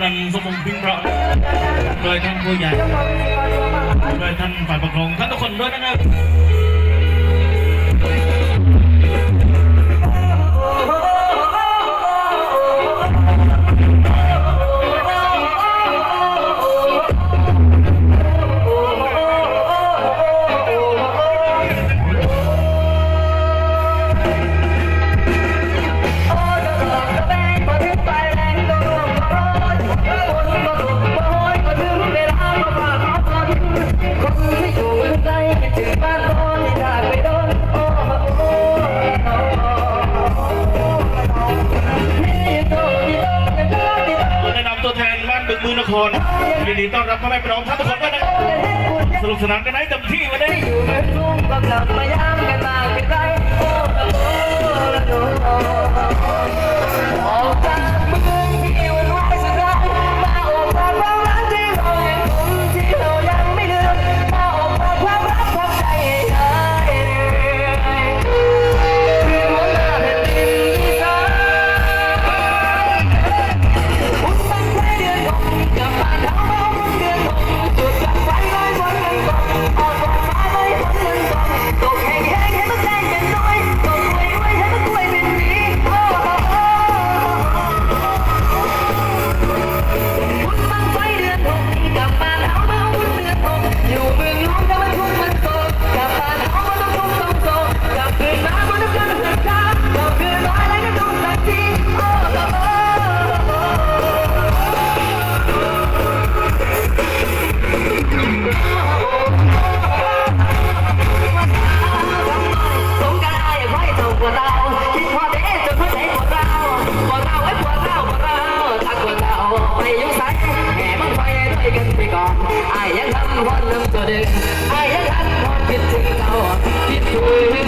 คุณท่านกำนันสมองษ์พิงเพราะโดยท่านผู้ใหญ่โดยท่านฝ่ายปกครองท่านทุกคนด้วยนะครับ มือนครยินดีต้อนรับพ่อแม่พร้องท่านทุกคนด้วยนะสนุกสนานกันไห้เต็มที่วันนี้ ด็กไอ้ยันผิดที่เราผิดด้วย